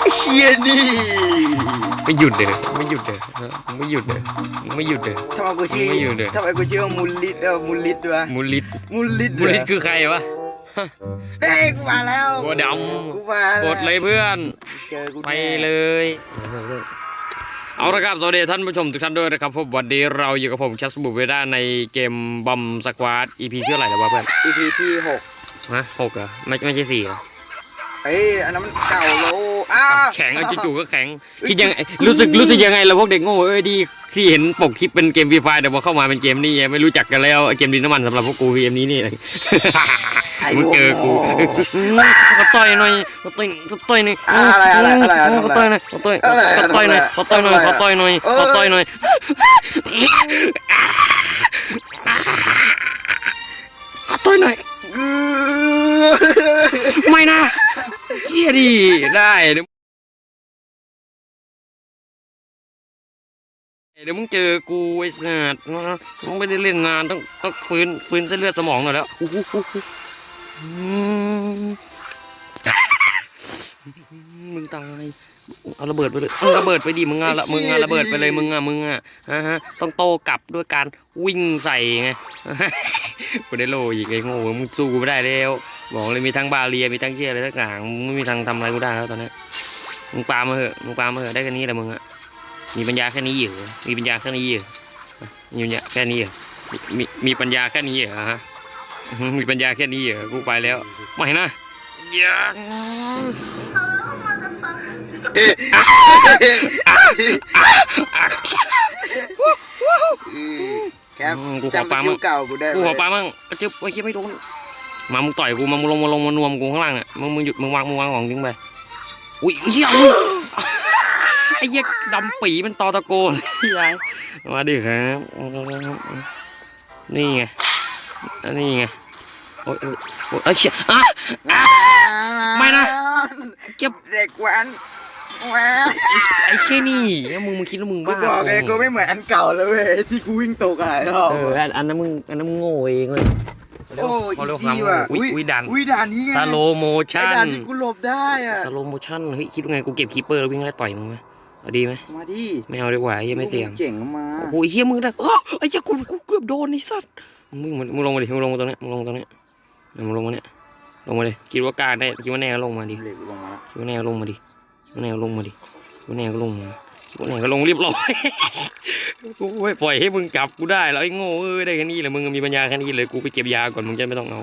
ไอ้เชียนี่ไม่หยุดเลยไม่หยุดเลยฮะมึงไม่หยุดเลยมึงไม่หยุดเลยทำไมกูชื่อไม่อยู่เลยทำไมกูชื่อว่ามุลลิดเออมุลลิดวะมูลิดมุลลิดมูลิดคือใครวะเด้ยกูมาแล้วบัวดกูมาำกดเลยเพื่อนเจอกูไปแน่เลยเอาละครับสวัสดีท่านผู้ชมทุกท่านด้วยนะครับผมวันนี้เราอยู่กับผมแคสบูเวด้าในเกมบอมสควอต EP ที่เท่าไหร่แล้ววะเพื่อนอีพีที่หก ฮะหกเหรอไม่ไม่ใช่สี่เหรอเอ้ยอันนั้นมันเก่าแล้วอ้าวแข็งไอ้จู่ๆก็แข็งคิดยังไงรู้สึกรู้สึกยังไงเราพวกเด็กโง่เอ้ยที่ที่เห็นปกคลิปเป็นเกมฟรีไฟแต่พอเข้ามาเป็นเกมนี่ไม่รู้จักกันแล้วเกมดินน้ำมันสำหรับพวกกูเกมนี้นี่มึงเจอกูก็ต่อยหน่อยก็ต่อยก็ต่อยหน่อยอะไรอะไรอะไรอะไรก็ต่อยหน่อยก็ต่อยอะไรก็ต่อยหน่อยก็ต่อยหน่อยก็ต่อยหน่อยก็ต่อยหน่อยก็ต่อยหน่อยกู ไม่นะเชี่ยดีได้เดี๋ยวเดี๋ยวมึงเจอกูไอ้สัตว์มึงไม่ได้เล่นนานต้องต้องฟื้นฟื้นเส้นเลือดสมองหน่อยแล้วอู้หูอู้หูอืมมึงตาย เอาระเบิดไปเลยเอาระเบิดไปดิมึงอะละมึงอะระเบิดไปเลยมึงอะมึงอะฮะฮะต้องโตกลับด้วยการวิ่งใส่ไงกูได้โลอีกไอ้โง่มึงสู้กูไม่ได้แล้วบอกเลยมีทั้งบาเรียมีทั้งเชี่ยอะไรทั้งอย่างมึงไม่มีทางทำอะไรกูได้แล้วตอนนี้มึงปามาเหอะมึงปามาเหอะได้แค่นี้แหละมึงอะมีปัญญาแค่นี้เหรอมีปัญญาแค่นี้เหรอมีปัญญาแค่นี้เหรอมีมีปัญญาแค่นี้เหรอฮะมีปัญญาแค่นี้เหรอกูไปแล้วไม่นะย่า แคปจำสกิลเก่ากูได้ไหมกูขอปามั่งจึ๊บไอ้เหี้ยไม่โดนมามึงต่อยกูมามึงลงมาลงมานวมกูข้างล่างอะมึงมึงหยุดมึงวางมึงวางของทิ้งไปอุ้ยเหี้ยอุ้ยไอ้เหี้ยดำปีเป็นตอตะโกนยายมาดิครับนี่ไงอันนี่ไงโอ้ยโอ้ยโอ้ยเอ้ยเชี่ยอะอะ ไม่นะ เก็บ เด็กแว้นแว้น ไอ้เชี่ยนี่แล้วมึงมึงคิดว่ามึงกูบ้าบอกเลยกูไม่เหมือนอันเก่าแล้วเว้ยที่กูวิ่งตกหลายรอบเอออันอันนั้นมึงอันนั้นมึงโง่เองเว้ยโอ้ยเขาเรียกอีซี่ว่ะอุ้ยอุ้ยดันอุ้ยด่านนี้ไงสโลโมไอ้ชั่นด่านที่กูหลบได้อะสโลโมชั่นเฮ้ยคิดว่าไงกูเก็บคีเปอร์แล้ววิ่งไล่ต่อยมึงไหมเอาดีไหมมาดิไม่เอาดีกว่าไอ้เหี้ยไม่เสี่ยง เจ๋งมาโอ้โหไอ้เฮียมึงได้อ้อไอ้เหี้ยกูกูเกือบโดนไอ้สัตว์มึงมึงมึงลงมาดิมึงลงมาตรงเนี้ยมึงลงมาตรงเนี้ยมึงลงมาเนี้ยลงมาดิคิดว่ากล้าได้คิดว่าแน่ก็ลงมาดิเหล็กลงมาคิดว่าแน่ก็ลงมาดิคิดว่า แนวลงมาดิกูแนวก็ลงมาคิดว่าแนวก็ลงเรียบร้อยกูไม่ปล่อยให้มึงจับกูได้แล้วไอ้โง่เอ้ยได้แค่นี้แหละมึงมีปัญญาแค่นี้เลยกูไปเก็บยาก่อนมึงจะไม่ต้องเอา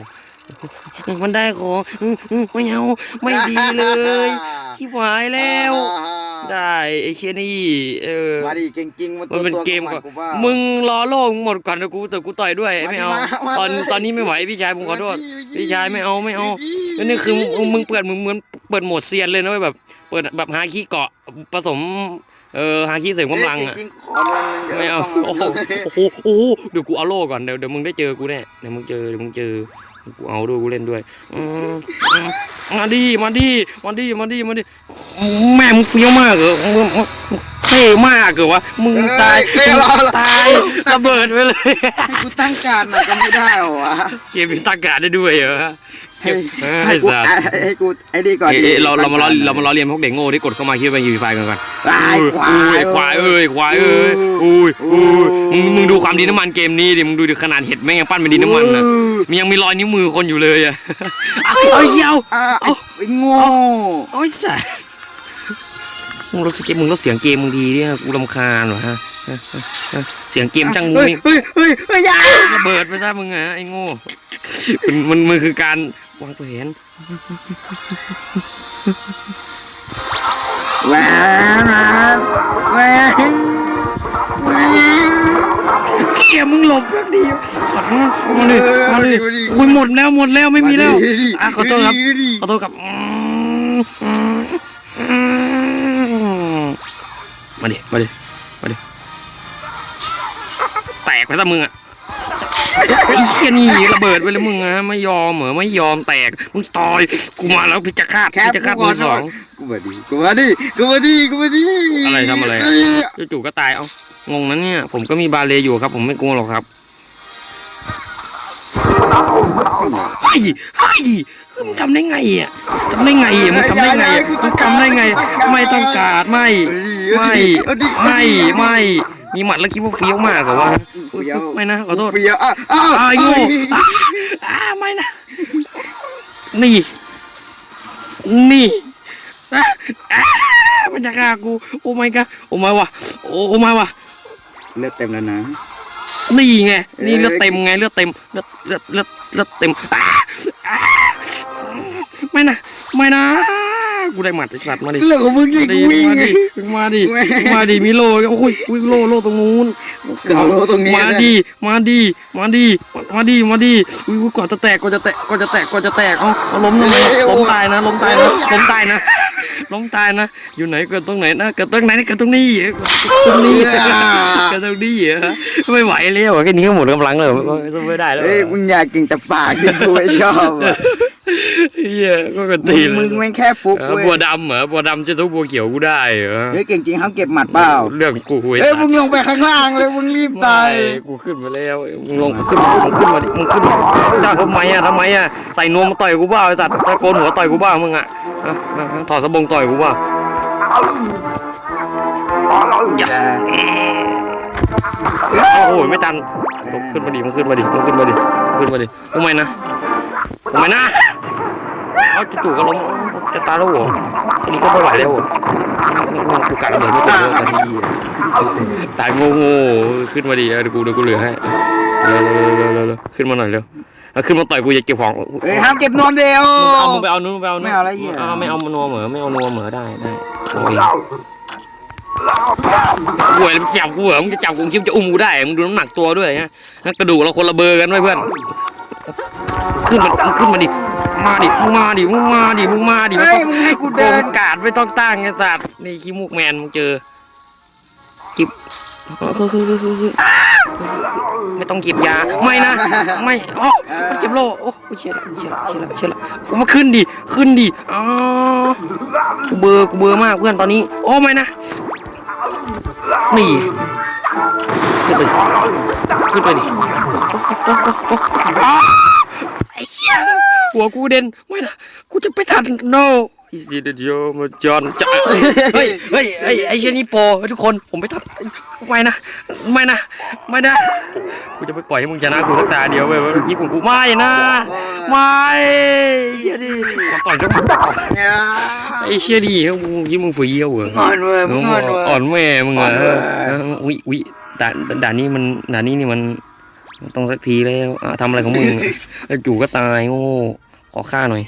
มันได้ขออื้ออื้อไม่เอาไม่ดีเลยชิบหายแล้ว ได้ไอ้เชี่ยนี่เออมาดิเก่งจริงมามัตันวเป็นตัวเกมก่ก่ออนนกูว่ามึงรอโลกมึงหมดก่อนแต่กูแต่กูต่อยด้วยไม่เอามามาตอนมาตอนนี้ไม่ไหวพี่ชายผมขอโทษมาดิพี่ชายไม่เอาไม่เอามาดิแล้วนี่คือมึงมึงเปิดมึงเหมือนเปิดโหมดเซียนเลยนะเว้ยแบบ เปิดแบบหาขี้เกาะผสมเออหาขี้เสริมกำลังอะเก่จริงๆขอวันหนึงดี๋ยวไม่เอาต้โอ้งโหโอ้โหโอ้โหเดี๋ยวกูเอาโล่ก่อนเดี๋ยวเดี๋ยวมึงได้เจอกูแน่เดี๋ยวมึงเจอเดี๋ยวมึงเจอ กูเอาด้วยกูเล่นด้วยอืมอืมมาดิมาดิมาดิมาดิมาดิแม่มึงเฟี้ยวมากเหรอมึงมึงมึงเท่มากเหรอวะมึงตายเอ้ยรอรอตายระเบิดไปเลยให้กูตั้งการหน่อยก็ไม่ได้เหรอวะเกมเป็นตากาศได้ด้วยเหรอให้เออให้กูสัตว์ให้กูไอ้นี่ก่อนเอ้ยดิเอ้ยเราเรามาล้อตั้งกเรามาล้อเรียนพวกเด็กโง่ที่กดเข้ามาคิดว่าเป็นยูไฟกันก่อนตายควายอุ้ยควายเอ้ยควายเอ้ยอุ้ยอุ้ยมึงมึงดูความดีน้ำมันเกมนี้ดิมึงดูดิขนาดเห็ดแม่งยังปั้นเป็นดินน้ำมันนะเออ มันยังมีรอยนิ้วมือคนอยู่เลยอะเอาเอาเหี้ยเอาอะเอาไอ้โง่โอ้ยสัสมึงรู้สึกเกมมึงลดเสียงเกมมึงดีเนี่ยกูรำคาญเหรอฮะฮะฮะฮะเสียงเกมจังงูเฮ้ยนี่เฮ้ยเฮ้ยเฮ้ยอยาระเบิดไปซะมึงอะไอ้โง่มันมันมันคือการวางแผนแหว มาดิมาดิคุยหมดแล้วหมดแล้วไม่มีแล้วอะขอโทษครับมาดิขอโทษครับอืมอืมอืมมาดิมาดิมาดิแตกไปซะมึงอะไอ้เหี้ยนี่ระเบิดไปเลยมึงอะไม่ยอมเหรอไม่ยอมแตกมึงต่อยกูมาแล้วพิจคาตแคพิปจคาตกูมืขอโทสอษงกูมาดิกูมาดิกูมาดิกูมาดิอะไรทำอะไรจู่ๆก็ตายเอ้างงนั้นเนี่ย ผมก็มีบาเลอยู่ครับ ผมไม่กลัวหรอกครับไเหรอเฮ้ยเฮ้ยมึงทำได้ไงอะทำได้ไงอะมึงทำได้ไงอะมึงทำได้ไง ไม่ต้องการไม่ ไม่ ไม่ ไม่ มีหมัดแล้วคิดว่าเฟี้ยวมากเหรอวะเฟี้ยวไม่นะขอโทษเฟี้ยวอะอ้าวอ้าวไอ้โง่อะอ่าไม่นะ นี่ นี่อะอะมันจะฆ่ากู โอ้ไม่กะโอ้ไม่วะโอ้โอ้ไม่วะเลือดเต็มแล้วนะ นี่ไง นี่เลือดเต็มไงเลือดเต็มเลือดเลือดเลือดเลือดเต็มอะอะไม่นะไม่นะกูได้หมัดไอ้สัตว์มาดิเรื่องของมึงยิงดิวิ่งมาไงดิมาดิแม่มาดิมีโลโอ้ยอุ้ยโลโลตรงนู้นเก่าโลตรงนี้มานะดิมาดิมาดิมาดิมาดิอุ้ยอุ้ยก่อนจะแตกก่อนจะแตกก่อนจะแตกก่อนจะแตกเอาเอาล้มทำไมล้มตายนะล้มตายนะล้มตายนะ ล้มตายนะ อยู่ไหนเกิดตรงไหนนะเกิดตรงไหนเกิดตรงนี้เหรอเกิดตรงนี้เหรอเกิดตรงนี้เหรอไม่ไหวแล้วอะแค่นี้ก็หมดกำลังแล้วสู้ไม่ได้แล้วเอ้ยมึงอยากกินแต่ปากที่กูไม่ชอบอะ เฮียก็กันมึตีงเลยมึงแม่งแค่ฟุกเออเว้ยบัวดำเหรอบัวดำจะทุบบัวเขียวกูได้เหรอเฮ้ยเก่งจริงเขาเก็บหมัดเปล่าเรื่องกูคุยเฮ้ยมึงลงไปข้างล่างเลยมึงรีบตายไม่กูขึ้นมาแล้วมึงลงขึ้นมามึงขึ้นมาดิมึงขึ้นมาจ้าทำไมอะทำไมอะใส่นวมมาต่อยกูบ้าไอ้สัตว์ตะโกนหัวต่อยกูบ้ามึงอะอะอะอะถอดสบงต่อยกูบ้าโอ้โหไม่ตันลงขึ้นมาดิมึงขึ้นมาดิมึงขึ้นมาดิมึงขึ้นมาดิทำไมนะ ทำไมนะเอาจู่ๆก็ล้มจะตายแล้วเหรอทีนี้ก็ไม่ไหวแล้วเหรอกูกัดเลยไม่เป็นเลยตอนนี้ตายโง่ๆขึ้นมาดิเออเดี๋ยวกูเดี๋ยวกูเหลือให้เร็วเร็วเร็วเร็วขึ้นมาหน่อยเร็วเอาขึ้นมาต่อยกูอย่าเก็บของเฮ้ยห้ามเก็บนวมเดียวเอามึงไปเอานู้นไปเอานู้นไม่เอาแล้วเหี้ยไม่เอานัวเหมือไม่เอานัวเหมือได้ได้โอเคกูเลยจับกูเหรอมึงจะจับกูคิดว่าจะอุ้มกูได้มึงดูน้ำหนักตัวด้วยนะกระดูกเราคนละเบอร์กันไว้เพื่อน ขึ้นมามึงขึ้นมาดิมาดิมึงมาดิมึงมาดิมึงมาดิเฮ้ยมึงให้กูเดินโกาดไม่ต้องตั้งไอ้สัตว์นี่ขี้มูกแมนมึงเจอจิบเออคือคือคือคือคือไม่ต้องจิบยาไม่นะไม่อ๋อมันเจ็บโลโอ้ยเชี่ยละเชี่ยละเชี่ยละเชี่ยละกูมาขึ้นดิขึ้นดิอ๋อกูเบลอร์กูเบลอร์มากเพื่อนตอนนี้โอ้ไม่นะนี่ขึ้นไปดิขึ้นไปดิ อ๋อไอ้เหี้ยหัวกูเด่นไม่นะกูจะไปทัน no อีสิเดียวมาจอนจะเฮ้ยเฮ้ยเฮ้ยไอ้เชยนี่โปรทุกคนผมไปทันไม่นะไม่นะไม่นะกูจะไปปล่อยให้มึงชนะกูสักตาเดียวเว้ยเมื่อกี้ของกูไม่นะไม่เหี้ยดิมาต่อยจังหวะไอ้เชี่ยดิมึงยิ้มมึงฝืนเยี่ยวเหรองอนเว้ยมึงงอนเว้ยอ่อนแม่มึงเหรอ่ออนเว้ยเอออุ้ยอุ้ยด่านด่านนี้มันด่านนี้นี่มัน ต้องสักทีแล้วอะทำอะไรของมึงอะแล้วจู่ก็ตายโง่ขอฆ่าหน่อย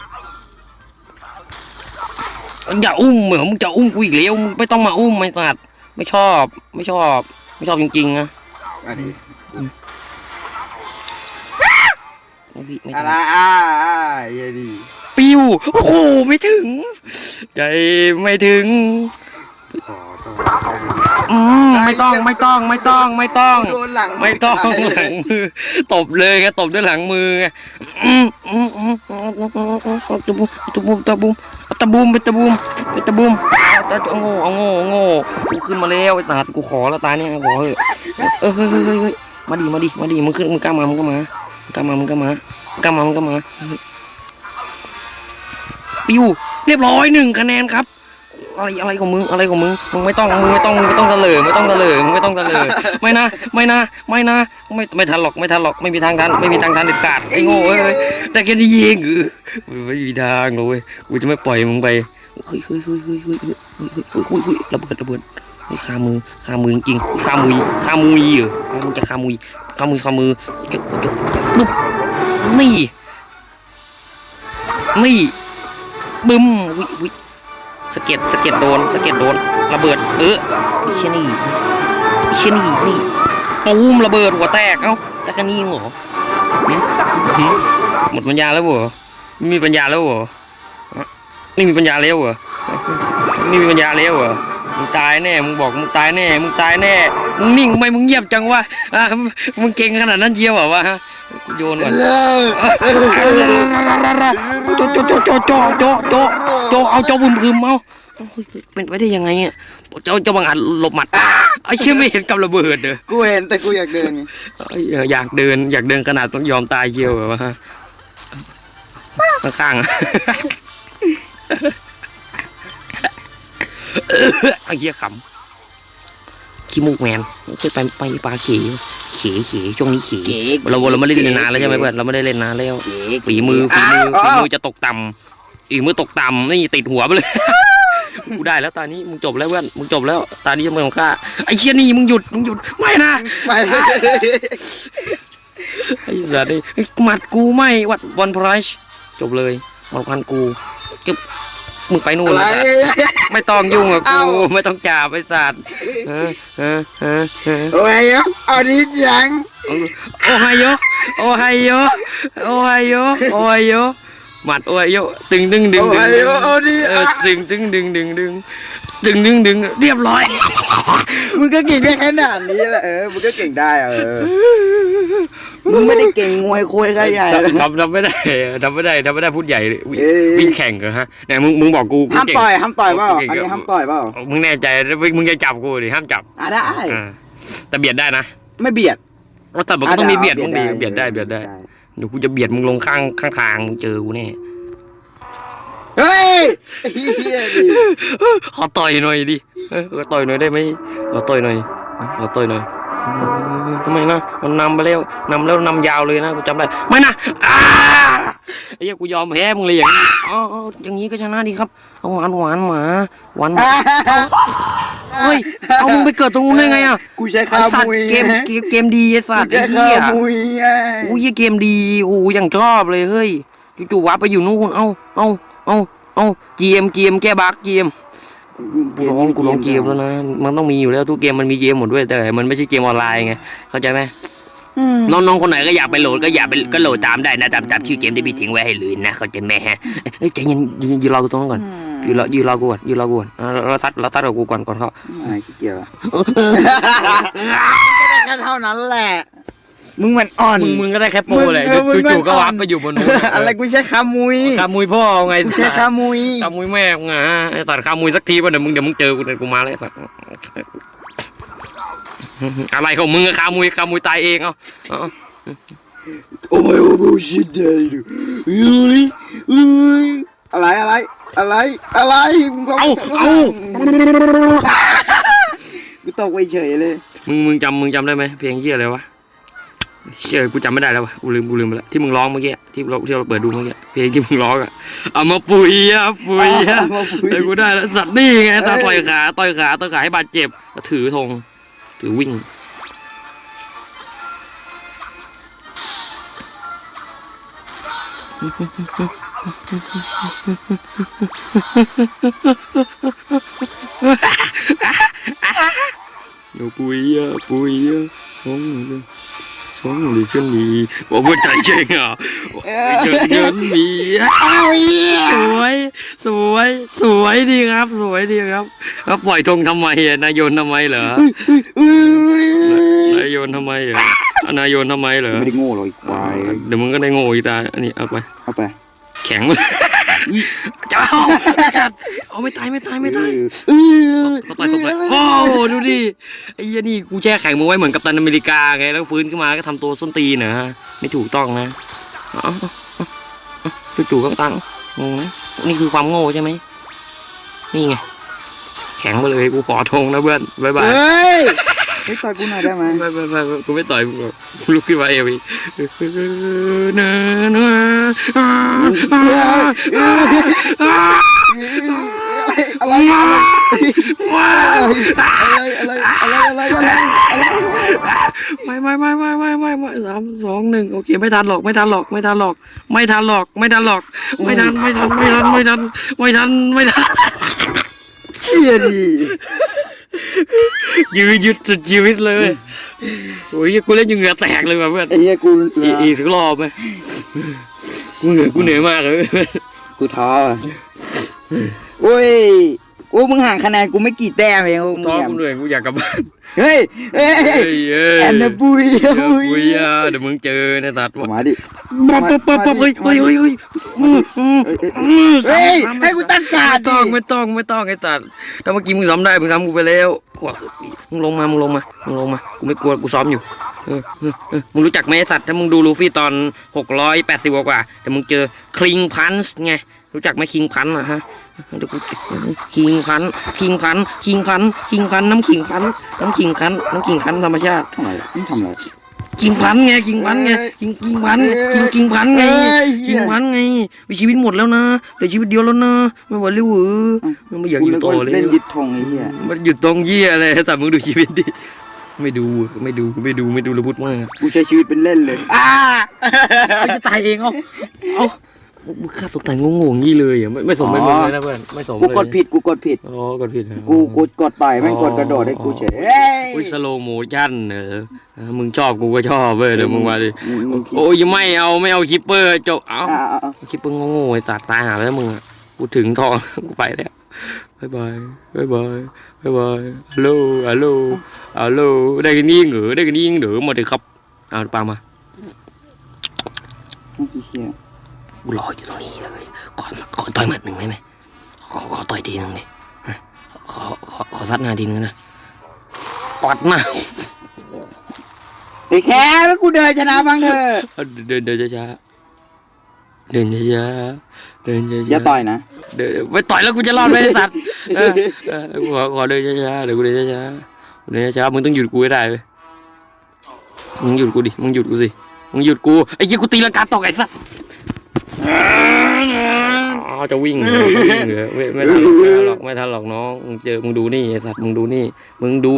อย่าอุ้มเหมือนมึงจะอุ้มกูอีกแล้วมึงไม่ต้องมาอุ้มไม่สัตว์ไม่ชอบ ไม่ชอบ ไม่ชอบจริงๆนะอันนี้ไม่พี่ไม่อะทำไรอ่าอ่าเหี้ยดี ปิวโอ้โหไม่ถึง ใจไม่ถึงข อต่ออืมไม่ต้องไม่ต้องไม่ต้องไม่ต้อง โดนหลังไม่ต้องหลังมือตบเลยไงตบด้วยหลังมือไงอืมอืมอืมอืมอืมอืมอืมตะบุมตะบุมตะบุมตะบุมเป็นตะบุมเป็นตะบุมเอาเอาโง่เอาโง่เอาโง่กูขึ้นมาแล้วไอ้ตาดกูขอแล้วตาเนี่ยขอเถอะเออเฮ้ยเฮ้ยเฮ้ยเฮ้ยมาดิมาดิมาดิมึงขึ้นมึงกล้ามามึงก็มามึงกล้ามามึงก็มามึงกล้ามามึงก็มา ปิวเรียบร้อยหนึ่งคะแนนครับ อะไรอะไรของมึงอะไรของมึงมึงไม่ต้องมึงไม่ต้องมึงไม่ต้องตะเหลอไม่ต้องตะเลอมึงไม่ต้องตะเลอไม่นะไม่นะไม่นะไม่ไม่ทันหรอกไม่ทันหรอกไม่มีทางทันไม่มีทางทันเด็ดขาดไอ้โง่เอ้ยแต่แค่นี้เองเอไม่มีทางเลยเว้ยกูจะไม่ปล่อยมึงไปเฮ้ยเฮ้ยเฮ้ยเฮ้ยเฮ้ยเฮ้ยเฮ้ยเฮ้ยเฮ้ยเฮ้ยเฮ้ยระเบิดระเบิดเฮ้ยคามือคามือจริงๆคามือคามือเหรอมึงจะคามือคามือคามือจะจะปุ๊บนี่นี่บึ้มวิวิ สะเก็ดสะเก็ดโดนสะเก็ดโดนระเบิดเออไอ้เชนี่ไอ้เชนี่นี่ตูมระเบิดหัวแตกเอ้าได้แค่นี้เองหรอหมดปัญญาแล้วเหรอไม่มีปัญญาแล้วเหรอไม่มีปัญญาแล้วเหรอไม่มีปัญญาแล้วเหรอมึงตายแน่มึงบอกมึงตายแน่มึงตายแน่มึงนิ่งไม่มึงเงียบจังวะอะมึงเก่งขนาดนั้นเชียวเหรอวะโยนก่อนเลิก โจโจโจโจโจโจโจโจเอาโจบึมพึมเอาเอาเฮ้ยเป็นไปได้ยังไงอะเจ้าเจ้าบางอาจหลบหมัดไอ้เชื่อไม่เห็นกับระเบิดเด้อกูเห็นแต่กูอยากเดินไงเอ้ยอยากเดินอยากเดินขนาดต้องยอมตายเชียวเหรอวะฮะข้างๆอะไอ้เหี้ยขำ ขี้มูกแมนเคยไปไปปลาเขเขเขช่วงนี้เขเก๋เราเราไม่ได้เล่นนานแล้วใช่ไหมเพื่อนเราไม่ได้เล่นนานแล้วเก๋ฝีมือฝีมือาวฝีมือจะตกต่ำฝีมือตกต่ำนี่ติดหัวไปเลยกูได้แล้วตอนนี้มึงจบแล้วเพื่อนมึงจบแล้วตอนนี้ยังไม่ของข้าไอ้เชี่ยนี่มึงหยุดมึงหยุดไม่นะไม่ไอ้สัตว์ไอ้ยหมัดกูไม่วัดวันพรชจบเลยวันพันกูเก็บ มึงไปนู่นอะไรแล้วกันไม่ต้องยุ่งกับกู เอ้า ไม่ต้องจับไอ้สัตว์เออเออเออเออโอ้ยเอาดีจังโอไฮโยโอไฮโยโอไฮโยโอไฮโยหมัดโอไฮโยตึงดึงดึงโอ้ดึงยดึง เอาดีเออตึงตึงดึงดึงดึง ตึงดึงดึงเรียบร้อย มึงก็เก่งได้ขนาดนี้แหละเออมึงก็เก่งได้เออมึงไม่ได้เก่งมวยโคยก็ใหญ่ทำทำไม่ได้ทำไม่ได้ทำไม่ได้พูดใหญ่เลยวิ่งเอ้ยวิ่งแข่งเหรอฮะไหนมึงมึงบอกกูกูห้ามเก่งต่อยห้ามต่อยเปล่าเก่งอันนี้เก่งห้ามต่อยเปล่ามึงแน่ใจแล้วมึงจะจับกูดิห้ามจับอะได้อ่าแต่เบียดได้นะไม่เบียดว่าแต่มันก็ต้องมีเบียดอะมึงดีเบียดได้เบียดได้เดี๋ยวกูจะเบียดมึงลงข้างข้างทางมึงเจอกูแน่ เฮ้ยเฮียดิขอต่อยหน่อยดิเออขอต่อยหน่อยได้ไหมขอต่อยหน่อยขอต่อยหน่อยทำไมนะมันนำไปแล้วนำแล้วนำยาวเลยนะกูจำได้ไม่นะอ้าไอ้เหี้ยกูยอมแพ้มึงเลยอย่างนี้อ๋ออ๋ออย่างนี้ก็ชนะดีครับเอาหวานหวานหมาหวานหมาเฮ้ยเอามึงไปเกิดตรงนู้นได้ไงอะกูใช้ไอคาสัตมุว์ยเกมเกมเกมดีไอสักูตว์ใช้ไอ้คาเหี้ยมุยไงโอ้ยเกมดีโอ้ยยังชอบเลยเฮ้ยจู่ๆวับไปอยู่นู่นเอ้าเอ้า เอ้าเอ้าเกมเกมแก้บักเกมกูลองกูลองเกมแล้วนะ มันต้องมีอยู่แล้วทุกเกมมันมีเกมหมดด้วยแต่ มันไม่ใช่เกมออนไลน์ไงเข้าใจไหมอืมน้องๆคนไหนก็อยากไปโหลดก็อยากไปก็โหลดตามได้นะตามตามชื่อเกมที่พี่ทิ้งไว้ให้เลยนะเข้าใจไหมฮะเอ้ยใจเย็นยืนยืนรอกูตรงนั้นก่อนยืนรอยืนรอกูก่อนยืนรอกูก่อนอะเราซัดเราซัดกับกูก่อนก่อนเขาไม่ขี้เกียจละก็ได้แค่เท่านั้นแหละ มึงมันอ่อน มึงมึงก็ได้แค่โปรแหละมึงเออมึงจู่ๆก็อ่อน วับไปอยู่บนนู้นอะไรกูใช้คามุยขามุยพ่อไงกูใช้คามุยขามุยแม่งอะไอสัตว์ขามุยสักทีป่ะเดี๋ยวมึงเดี๋ยวมึงเจอกูเดี๋ยวกูมาเลยไอ้สัตว์อะไรของมึงอะขามุยขามุยตายเองเอาเอาโอ้ยโอ้โหชิดเลยดูลุยลุยอะไรอะไร อะไร อะไรมึงเอาเอากูตกไปเฉยเลย มึงมึงจำมึงจำได้ไหมเพลงเชี่ยอะไรวะ เชื่อกูจำไม่ได้แล้ววะกูลืมกูลืมไปแล้วที่มึงร้องเมื่อกี้ที่เราที่เราเปิดดูเมื่อกี้เพลงที่มึงร้องอะเอามาปุยอะปุยอะเอาแต่กูได้แล้วสัตว์นี่ไงตาต่อยขาต่อยขาต่อยขาให้บาดเจ็บแล้ถือธงถือวิ่ง หนูปุยอะปุยอะธงเลย 从的真理，我不再这样，我真真理 เอาอีก สวยสวยสวยดีครับ สวยดีครับแล้วปล่อยธงทำไมอ่ะนายโยนทำไมเหรอนายโยนทำไมเหรอนายโยนทำไมเหรอ ไม่ได้โง่หรอกไอ้ควาย เดี๋ยวมึงก็ได้โง่อีกตาอันนี้เอาไป เอาไป แข็งเลยจะ เอาจัดเอาไม่ตายไม่ตายไม่ตายเออเขาต่อยตบเลยโอ้โหดูดิไอ้เหี้ยนี่กูแช่แข็งมึงไว้เหมือนกัปตันอเมริกาไงแล้วฟื้นขึ้นมาก็ทำตัวส้นตีนนะไม่ถูกต้องนะเอาเอาเอาเอาจู่ๆก็ตั้งงงนะนี่คือความโง่ใช่ไหมนี่ไงแข็งไปเลยกูขอทงนะเพื่อนบายบาย เฮ้ยเฮ้ยต่อยกูหน่อยได้ไหมไม่ไม่ไม่ไม่กูไม่ต่อยมึงหรอกกูลุกขึ้นมาเอวีนะนะอ่าอ่าอ่าอะไรอะไรอะไรอะไรอะไรอะไรอะไรไม่ไม่ไม่ไม่ไม่ไม่ไม่สามสองหนึ่งโอเคไม่ทันหรอกไม่ทันหรอกไม่ทันหรอก ไม่ทันหรอกไม่ทันหรอก ไม่ทันไม่ทันไม่ทันไม่ทันไม่ทันไม่ทันเชี่ยดิ ยืดยุดสุดชีวิตเลยโอ้ยกูเล่นยังเหงื่อแตกเลยว่ะเพื่อนไอ้เหี้ยกูอีกอีกสักรอบไหมกูเหนื่อยกูเหนื่อยมากเลยกูท้อโอ้ยโอ้มึงห่างคะแนนกูไม่กี่แต้มเองโอ้มึงท้ออย่า กูเหนื่อยกูอยากกลับบ้าน เฮ้ยเฮ้ยเฮ้ยเฮ้ยแอนนาบุยเดี๋ยวบุยคุยอะเดี๋ยวมึงเจอในตัดว่ะมาดิป๊อปป๊อปป๊อปป๊อปเฮ้ยเฮ้ยเฮ้ยเฮ้ยอืมอืมอืมเฮ้ยซ้ำให้กูตั้งการไม่ต้องไม่ต้องไม่ต้องไอ้ตัดถ้าเมื่อกี้มึงซ้อมได้มึงซ้อมกูไปแล้วขวมึงลงมามึงลงมามึงลงมากูไม่กลัวกูซ้อมอยู่เออเออเออมึงรู้จักไหมไอ้สัตว์ถ้ามึงดูลูฟี่ตอนหกร้อยแปดสิบกว่าแต่มึงเจอคลิงพันส์ไงรู้จักไหมคิงพันอะฮะ เดี๋ยวกูคิงพันคิงพันคิงพันคิงพันน้ำขิงพันน้ำขิงพันน้ำขิงพันธรรมชาติทำอะไรมึงทำอะไรคิงพันไงคิงพันไงคิงคิงพันคิงคิงพันไงเอ้ยเหี้คิยงพันไงมีชีวิตหมดแล้วนะเหลือชีวิตเดียวแล้วนะไม่ไหวเลยเหวอไม่อยากอยู่ต่อเลยเล่นยึดธงไอ้เหี้ยมันหยุดตรงเยี่ยเลยแต่มึงดูชีวิตดิไม่ดูไม่ดูไม่ดูไม่ดูระพุทธมากกูใช้ชีวิตเป็นเล่นเลยอ้าเขาจะตายเองเอาเอา มึงฆ่าตัวตายงงๆงี้เลยอะไม่ไม่สมเป็นมึงเลยนะเพื่อนไม่สมกูเลยกดผิดกูกดผิดอ๋อกดผิดนะกูกูกดต่อยแม่งกดกระโดดให้กูเฉยเอ้ยอุ้ยสโลโมชั่นเออมึงชอบกูก็ชอบเว้ยเดี๋ยวมึงมาดิอืมอืมโอ้ยไม่เอาไม่เอาคิปเปอร์จบเอาอ่าอ่าอ่าคิปเปอร์โง่ๆไอ้สัตว์ตายหาแล้วมึงอะกูถึงทองกูไปแล้วบายบายบายบายบายบายฮัลโหลฮัลโหลฮัลโหลได้กันนี่เหรอได้กันนี่เหรอมาเถอะครับเอาปามาไอ้เหี้ย กูรออยู่ตรงนี้เลยขอขอต่อยหมัดหนึ่งได้ไหมขอขอต่อยทีหนึงเลยฮะขอขอขอซัดหน้าทีนึงนะปัดหน้าไอ้แค่แล้วกูเดินชนะบ้างเถอะเอาเดินเดินช้าๆเดินช้าๆเดินช้าๆอย่าต่อยนะเดินไปต่อยแล้วกูจะรอดไหมไอ้สัตว์เออเออขอขอเดินช้าๆเดี๋ยวกูเดินช้าๆกูเดินช้าๆมึงต้องหยุดกูให้ได้เว้ยมึงหยุดกูดิมึงหยุดกูสิมึงหยุดกูไอ้ยี่กูตีลังกาตกไอ้สัต อ๋อจะวิ่งเหรอจะวิ่งเหรอไม่ไม่ทันหรอกไม่ทันหรอกไม่ทันหรอกน้องมึงเจอมึงดูนี่ไอ้สัตว์มึงดูนี่ มึงดู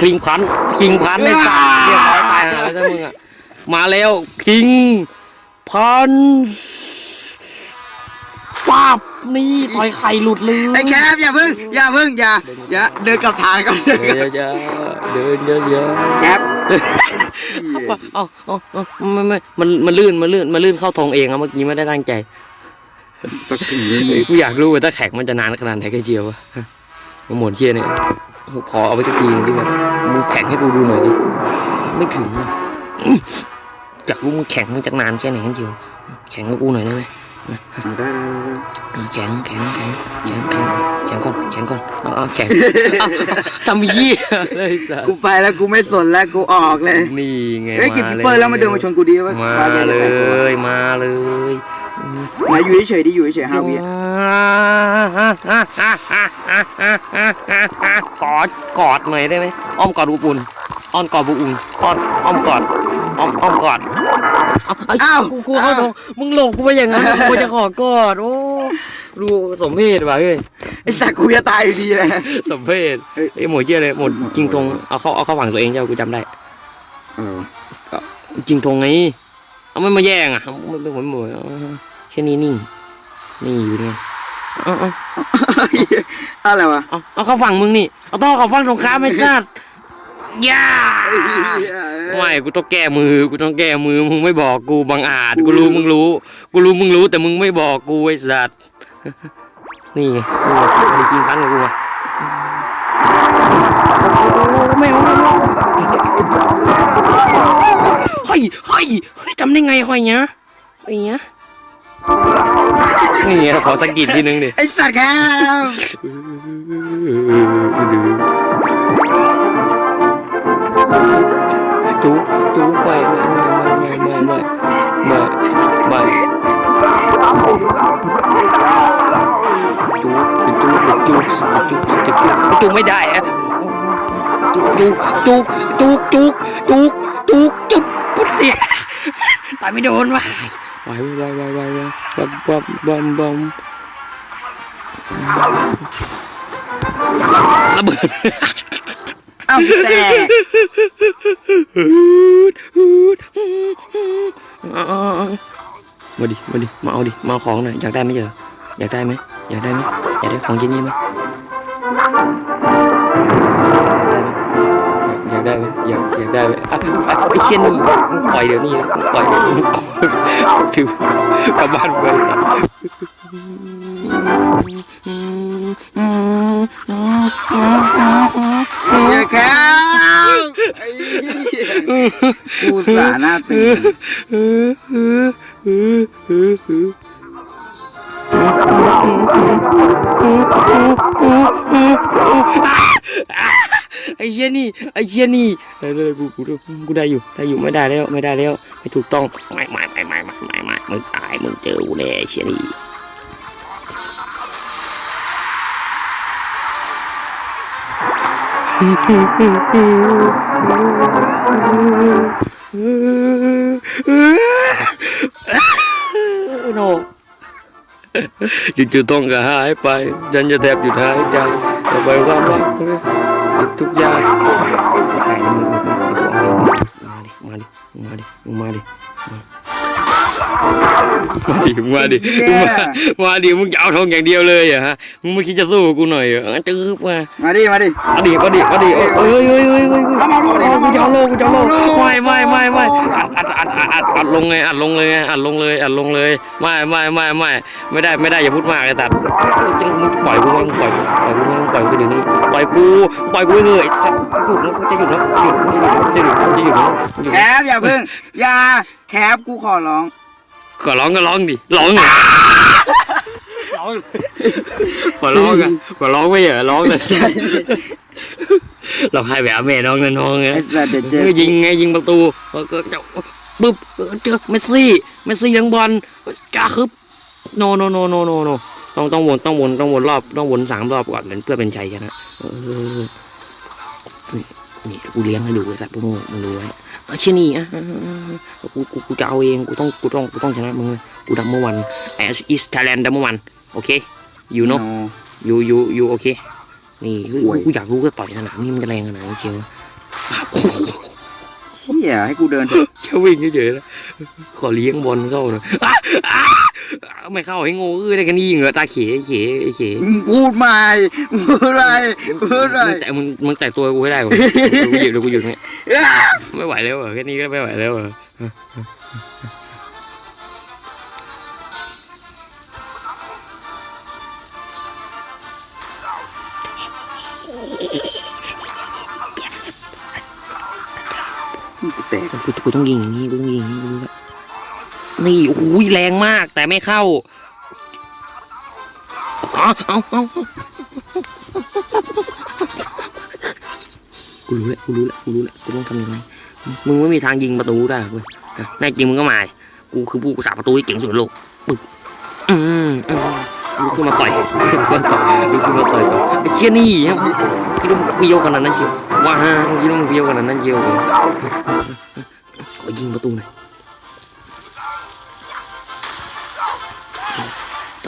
คิงพันคิงพันไอ้สัตว์เรียบร้อยตายหาแล้วจ้ะมึงอะมาแล้วคิงพัน ป๊าบนี่ต่อยไข่หลุดเลยไอ้แคบอย่าพึ่งอย่าพึ่งอย่าอย่าเดินกลับทางก่อนเดินเยอะๆเดินเยอะแคบๆเอาเอาเอาไม่ไม่มันมันลื่นมันลื่นมันลื่นเข้าทองเองอะเมื่อกี้ไม่ได้ตั้งใจสักทีเฮ้ยกูอยากรู้ว่าถ้าแข็งมันจะนานขนาดไหนกันเจียววะฮะหมดเชียเนี่ยขอเอาไปสักทีหนึงดิแบบมึงแข็งให้กูดูหน่อยดิไม่ถึงอะอยากรู้มึงแข็งมันจะนานแค่ไหนกันเจียวแข็งให้กูหน่อยได้ไหมอ่าได้ได้ได้ได้อะ แข็งแข็งแข็งแข็งแข็งแข็งก่อนแข็งก่อนเอาเอาแข็งเอาทำเยี่ยเลยสัสกูไปแล้วกูไม่สนแล้วกูออกเลย นี่ไงเฮ้ยกินพิปเปอร์แล้วมาเดินมาชนกูดีว่ามาว่าจะเลได้ใครกูวะยมาเลยนายอยู่เฉยๆดิอยู่เฉยๆฮาวิกอดกอดหน่อยได้ไหมอ้อมกอดอุปุ่นอ้อมกอดบุอุ่นอ้อมอ้อมกอดอ้อมอ้อมกอดเอาเอ้ยอ้าวกูกูเข้าตรงมึงหลบกูไปอย่างนั้นกูจะขอกอดโอ้ ดูสมเพศว่ะเฮ้ยไอ้สัตว์กูจะตายอยู่ดีเลยสมเพศเอ้ยไอ้หมวยเจี๊ยเลยหมดจริงทงเอาเข้าเอาเข้าฝั่งตัวเองเจ้ากูจำได้เออจริงทงไงเอาไม่มาแย่งอะไม่เป็นหมวยหมวยเอาแค่นี้นิ่งนี่อยู่ไงเอาเอาอะไรวะเอาเอาเข้าฝั่งมึงนี่เอาต้องเข้าฝั่งตรงข้ามไม่ซัดย่าไม่กูต้องแก้มือกูต้องแก้มือมึงไม่บอกกูบังอาจกูรู้มึงรู้ กูรู้มึงรู้แต่มึงไม่บอกกูไอ้สัตว์ นี่ไงนี่ไงมีคิงคันกับกูมาไม่เอาไม่เอาเฮ้ยเฮ้ยเฮ้ยจำได้ไงค่อยเนี้ยค่อยเนี้ยนี่ไงขอสะกิดทีนึงดิไอ้สัตว์ครับ chú chú quay mày mày mày mày mày mày mày chú จุกจุกจุกจุกจุกไม่ได้ฮะจุกจุกจุกจุกจุกจุกจุกปุ๊ดเดียตายไม่โดนวะไหวไปไปไปวไหวบบอมบอมบอมระเบิดเอ้าแต่ฮึดมาดิมาดิมาเอาดิมาของหน่อยอยากได้ไหมเจออยากได้ไหม อยากได้ไหมอยากได้ของชิ้นนี้ไหมอยากได้ไหมอยากอยากได้ไหมอะอะไอ้เชี่ยนี่มึงปล่อยเดี๋ยวนี้นะมึงปล่อยมึงปล่อยถือกลับบ้านไปอย่าแคบไอ้เหี้ยกูสาหน้าตึง ไอ้เหี้ยนี่ไอ้เหี้ยนี่เออเออกูกูกูได้อยู่ได้อยู่ไม่ได้แล้วไม่ได้แล้วไม่ถูกต้องไม่ไม่ไม่ไม่ไม่ไม่ไม่มึงตายมึงเจอกูแน่ไอ้เหี้ยนี่โน จู่ๆต้องก็หายไป ฉันจะแทบหยุดหายใจต่อไปความรักทุกอย่างใครมึงมาดิมาดิ มาดิมาดิมาดิมาดิมึงจะเอาทองอย่างเดียวเลยเหรอะฮะมึงไม่คิดจะสู้กับกูหน่อยเหรองั้นจื้อมามาดิมาดิมาดิมาดิมาดิเอ้ยเอ้ยเอ้ยเอ้ยเอ้ยเอามาโลดิเอากูมาจะเอาโลโลกูจะเอาโลไม่ไม่ไม่ไม่อัดอัดอัดอัดอัดอัดลงไงอัดลงเลยไงอัดลงเลยอัดลงเลยไม่ไม่ไม่ไม่ไม่ได้ไม่ได้อย่าพูดมากไอ้ตัดมึงปล่อยกูมึงปล่อยปล่อยกูมึงปล่อยกูเดี๋ยวนี้ปล่อยกูปล่อยกูเลยหยุดแล้วจะหยุดแล้วจะหยุดจะหยุดจะหยุดจะหยุดจะหยุดแคปอย่าพึ่งอย่า แคปกูขอร้อง ขอร้องก็ร้องดิ ร้องดิร้อง ขอร้องอะขอร้องไม่เหรอร้องเลยเราให้แบบแม่น้องนะน้องไงไอ้สัตว์เดี๋ยวเจอเออยิงไงยิงประตูเออก็จะปึ๊บเออเจอเมสซี่เมสซี่ยังบอลจ้าคึบโนโนโนโนโนโนต้องต้องวนต้องวนต้องวนรอบต้องวนสามรอบก่อนเป็นเพื่อเป็นชัยชนะเออนี่นี่เดี๋ยวกูเลี้ยงให้ดูไอ้สัตว์พวกมึงมึงดูไว้ เชยนี่อะกูกูกูจะเอาเองกูต้องกูต้องกูต้องชนะมึงเลยกูดับเมื่อวัน as is Thailand ดับเมื่อวันโอเคอยู่เนาะอยู่อยู่อยู่โอเคนี่เฮ้ยกูอยากรู้ก็ต่อยสนามนี่มันจะแรงขนาดไหนเชียวเชี่ยให้กูเดินเถอะแค่วิ่งเฉยๆนะขอเลี้ยงบอลเข้าหน่อย ไม่เข้าให้โง่เออได้แค่นี้เหรอตาเขเขเขมึงพูดใหม่พูดอะไรพูดอะไรมึงแต่มึงมึงแต่ตัวกูให้ได้ก่อนเดี๋ยวกูหยุดเดี๋ยวกูหยุดเนี่ยอ้าไม่ไหวแล้วเหรอแค่นี้ก็ไม่ไหวแล้วเหรอกูแตกกูกูต้องยิงอย่างนี้กูต้องยิงอย่างนี้กูรู้แล้ว นี่โอ้โหแรงมากแต่ไม่เข้าเอาเอาเอาเอากูรู้แล้วกูรู้แล้วกูรู้แล้วกูต้องทำยังไงมึงไม่มีทางยิงประตูได้เว้ยแน่จริงมึงก็มากูคือผู้รักษาประตูที่เก่งสุดโลกปึ๊บอืมอืมลุกขึ้นมาต่อยลุกขึ้นมาต่อยลุกขึ้นมาต่อยก่อไอ้เชี่ยนี่คิดว่ามึงเฟี้ยวขนาดนั้นเชียวว้าวคิดว่ามึงเฟี้ยวขนาดนั้นเชียวขอยิงประตูหน่อย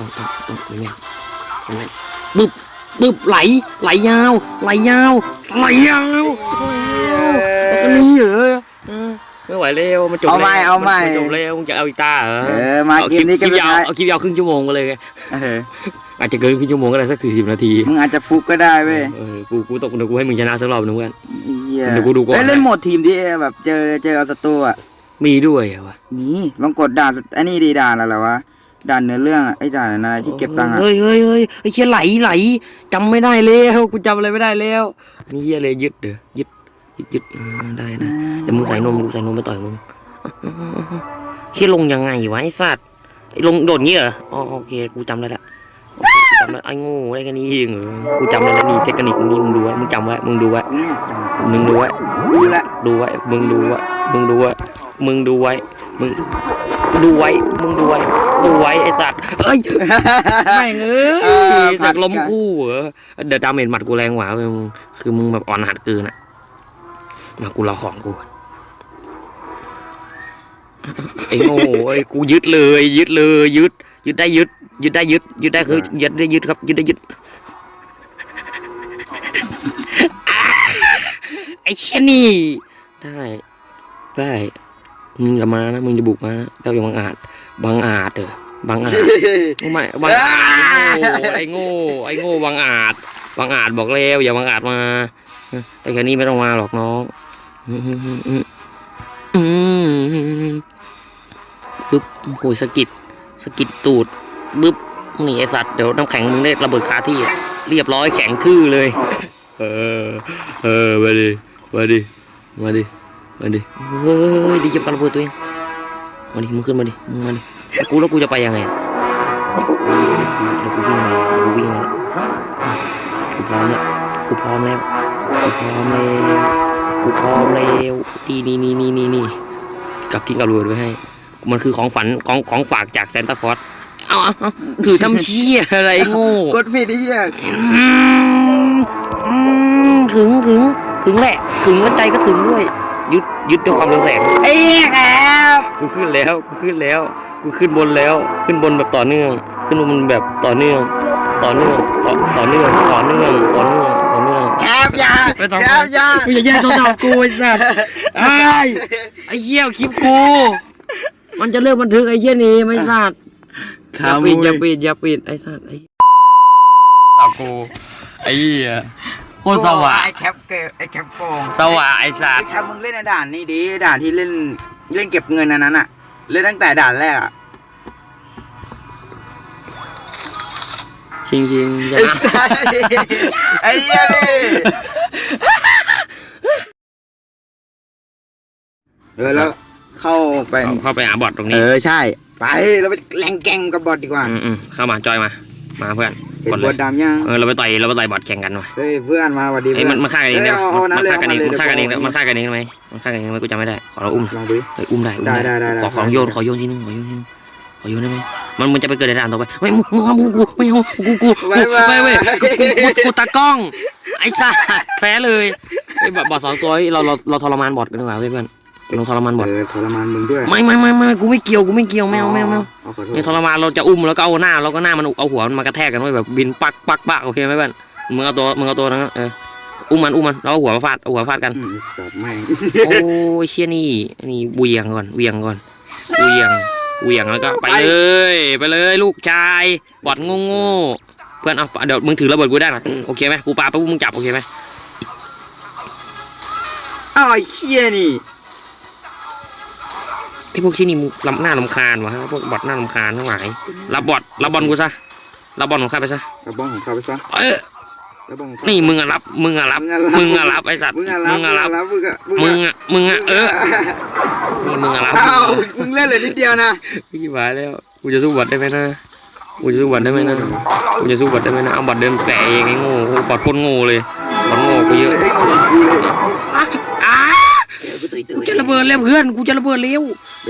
ต้องต้องต้องไม่แม่นไม่แม่นปึ๊บปึ๊บไหล ไหลยาว ไหลยาว ไหลยาวแล้วก็นี่เหรอเออไม่ไหวแล้วมันจบเอาใหม่เอาใหม่จบแล้วมึงจะเอาอีตาเหรอเออมาเอาเกมนี้คเกลิมยาวเอาคลิปยาวครึ่งชั่วโมงก็เลยไงอาจจะเกินครึ่งชั่วโมงก็ได้สักสี่สิบนาทีมึงอาจจะฟุกก็ได้เว้ยกูกูตกเดี๋ยวกูให้มึงชนะสักรอบนึงเพื่อนเหี้ยเดี๋ยวกูดูก่อนเอ้ยเล่นโหมดทีมที่แบบเจอเจอเอาศัตรูอะมีด้วยเหรอวะนี่ลองกดด่านอ้นี่ดีด่านอะไรวะ ด่านเนื้อเรื่องอะไอ้ด่านอะไรที่เก็บตังค์อะเฮ้ยเฮ้ยเฮ้ยไอ้เชี่ยไหลไหลจำไม่ได้แล้วกูจำอะไรไม่ได้แล้วนี่เฮียเลยยึดเด้อยึดยึดยึดอ่าได้ได้เดี๋ยวมึงใส่นมกูใส่นมไปต่อยมึงเฮียลงยังไงวะไอ้สัตว์ไอ้ลงโดดงี้เหรออ๋อโอเคกูจำได้ละโอเคกูจำได้ไอ้โง่ได้แค่นี้เองเหรอกูจำได้แล้วนี่เทคนิคนี้มึงดูไว้มึงจำไว้มึงดูไว้มึงดูไว้รู้ละดูไว้มึงดูไว้มึงดูไว้มึงดูไว้ มึงดูไว้ มึงดูไว้ ดูไว้ไอ้สัตว์เอ้ย แม่งเอ้เออยผัสัดกล้มกัน คู่เหรอเดี๋ยวดาเมจหมัดกูแรงกว่าเว้ยมึงคือมึงแบบอ่อนหัดเกินอะมากูรอของกูก่อนไอ้โง่ไอ้ยกูยึดเลย ยึดเลย ยึด ยึดได้ยึด ยึดได้ยึด ยึดได้คือยึดได้ยึดครับ ยึดได้ยึด ไอ้เชยนี่ได้ ได้ มึงอย่ามานะมึงจะบุกมานะเจ้าอย่าบังอาจบังอาจเด้อบังอาจไม่บังอาจไอ้โง่ไอ้โง่บังอาจบังอาจบอกแล้วอย่าบังอาจมาไอ้แค่นี้ไม่ต้องมาหรอกน้องอืมอืมอืมอืมอืมปึ๊บโอยสะกิดสะกิดตูดปึ๊บนี่ไอสัตว์เดี๋ยวน้ำแข็งมึงได้ระเบิดคาที่อะเรียบร้อยแข็งทื่อเลย เออ เออมาดิมาดิมาดิ มาดิเฮ้ยดีจับกันระเบิดตัวเองมาดิมึงขึ้นมาดิมึงมาดิแล้วกูแล้วกูจะไปยังไงเดี๋ยวกูวิ่งมาเดี๋ยวกูวิ่งมาแล้วกูพร้อมแล้วกูพร้อมแล้วกูพร้อมแล้วกูพร้อมแล้วนี่นี่นี่นี่นี่นี่กับทิ้งกับรวยด้วยให้ มันคือของฝันของของฝากจากแซนตาคลอสเอาเอาเอาถือทำเชี่ยอะไรโง่กดผิดไอ้เหี้ยอืมอืมถึงถึงถึงแหละ ถึงแล้วใจก็ถึงด้วย ยึดยึดด้วยความเร็วแสงไอ้ครับกูขึ้นแล้วกูขึ้นแล้วกูขึ้นบนแล้ว ขึ้นบนแบบต่อเนื่อง ขึ้นบนแบบต่อเนื่อง ต่อเนื่องต่อต่อเนื่องต่อเนื่องต่อเนื่องต่อเนื่องแอบยาไม่ต้องแอบยากูอย่าแย่โทรศัพท์กูไอ้สัตว์ไอ้ยไอ้เหี้ยคลิปกูมันจะเลิกบันทึกไอ้เหี้ยนี่ไม่สัตว์อย่าปิดอย่าปิดอย่าปิดไอ้สัตว์ไอ้สัตว์กูไอ้เหี้ย โคตรสว่างไอ้แคปเกไอ้แคปโกงสว่างไอ้สัไอ้ตว์แคปมึงเล่นในด่านนี่ดิด่านที่เล่นเล่นเก็บเงินอันนั้นอะเล่นตั้งแต่ด่านแรกอะจริงจริงๆอย่าไอ้นะสัสไอ้เหี้ยนี่เออแล้วเข้าไปเอาเข้าไปหาบอทตรงเอนี้อใช่ ไปเราไปแรงแกงกับบอทดีกว่า อืมอืมเข้ามาจอยมา มาเพื่อน เห็นกดบเลอยทดำยังเออเราไปต่อยเราไปต่อยบอทแข่งกันว่ะเฮ้ยเพื่อนมาสวัสดีไอ้ยเพื่มันมันฆ่ากันเองเอ้ได้ยไหมเอาเอานั้นมันเลยฆ่ากันเองเอามันฆ่ากันเองเลยมันฆ่ากันเองได้ไหมมันฆ่ากันเองได้ไหมกูจำไม่ได้ขอเราอุ้มลองดูดิเฮ้ยอุ้มได้อุ้มได้ได้ได้ได้ขอของโยนขอโยนทีนึงขอโยนทีนึงขอโยนได้ไหมมันมันจะไปเกิดในด่านต่อไปไม่มึงมึงเอามึงกูไม่เอากูกูกูบ๊ายบายไม่เว้ยกูกูกูกูตากล้อง ไอ้สัสแพ้เลยไอ้บอทบอทสองตัวเฮ้ยเราเราเราทรมานบอทกันดีกว่าเว้ยเพื่อน เราทรมานบอทเออทรมานมึงด้วยไม่ไม่ไม่ไม่กูไม่เกี่ยวกูไม่เกี่ยวแมวแมวแมวเอาขอโทษเนี่ยทรมานเราจะอุ้มแล้วก็เอาหน้าเราก็หน้ามันเอาหัวมันมากระแทกกันไว้แบบบินปักปักปักโอเคไหมเพื่อนมึงเอาตัวมึงเอาตัวนั้นเอออุ้มมันอุ้มมันแล้วเอาหัวมาฟาดเอาหัวฟาดกันอืมสับแม่งโอ้ยเชี่ยนี่นี่เวียงก่อนเวียงก่อนเวียงเวียงแล้วก็ไปเลย ไปเลยลูกชายบอดโง่โง่ๆเพื่อนเอาเดี๋ยวมึงถือระเบิดกูได้นะโอเคไหมกูปาไปพวกมึงจับโอเคไหมอ้าวไอ้เชี่ยนี่ ไอ้พวกที่นี่มึงลำหน้าลำคาญวะพวกบอดหน้าลำคาญทั้งหลายรับบอดรับบอลกูซะรับบอลของข้าไปซะกระบ้องของข้าไปซะเออกระบ้องของข้านี่มึงอะรับมึงอะรับ มึงอะรับ มึงอะรับไอ้สัตว์มึงอะรับมึงอะรับ มึงอะมึงมึงอะอะมึงอะเออนี่มึงอะรับอ้าวมึงเล่นเลยนิดเดียวนะพี่หวายแล้วกูจะสู้บอดได้ไหมนะกูจะสู้บอดได้ไหมนะกูจะสู้บอดได้ไหมนะเอาบอดเดินแปะเองไอ้โง่บอดโคตรโง่เลยบอดโง่กูเยอะไอ้ข ตุยตุกูยจะระเบิดแล้วเพื่อนกูจะระเบิดเร็ว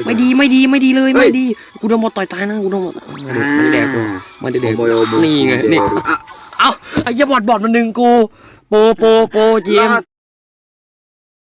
ไม่ดีไม่ดีไม่ดีเลยไม่ดีกูโดนบอดต่อยตายนะกูโดนบอดไม่ได้ไม่ได้แดกกูไม่ได้แดกโบโยโบนี่ไงนี่อะเอ้าไอ้เหี้ยบอดบอดมันหนึ่งกู โปโปโปจีมล่า